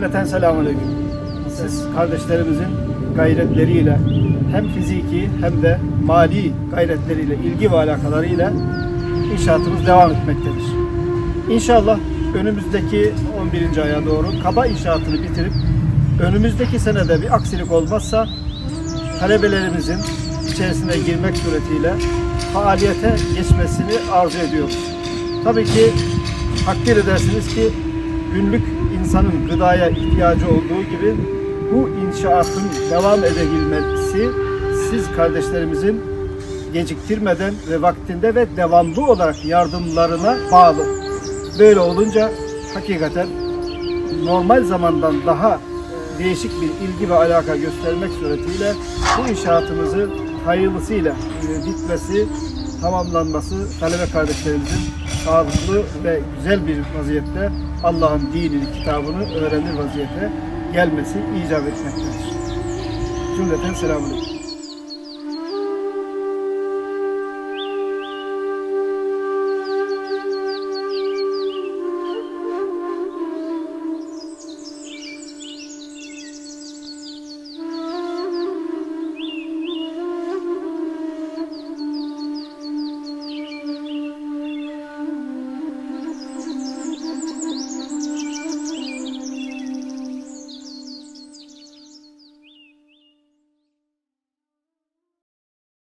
Cümleten selamünaleyküm. Siz kardeşlerimizin gayretleriyle hem fiziki hem de mali gayretleriyle, ilgi ve alakalarıyla inşaatımız devam etmektedir. İnşallah önümüzdeki 11. aya doğru kaba inşaatını bitirip önümüzdeki senede bir aksilik olmazsa talebelerimizin içerisine girmek suretiyle faaliyete geçmesini arzu ediyoruz. Tabii ki takdir edersiniz ki günlük insanın gıdaya ihtiyacı olduğu gibi bu inşaatın devam edebilmesi siz kardeşlerimizin geciktirmeden ve vaktinde ve devamlı olarak yardımlarına bağlı. Böyle olunca hakikaten normal zamandan daha değişik bir ilgi ve alaka göstermek suretiyle bu inşaatımızı hayırlısıyla e, bitmesi, tamamlanması talebe kardeşlerimizin sağlıklı ve güzel bir vaziyette Allah'ın dinini, kitabını öğrenir vaziyete gelmesi icap etmektedir. Cümleten selamun.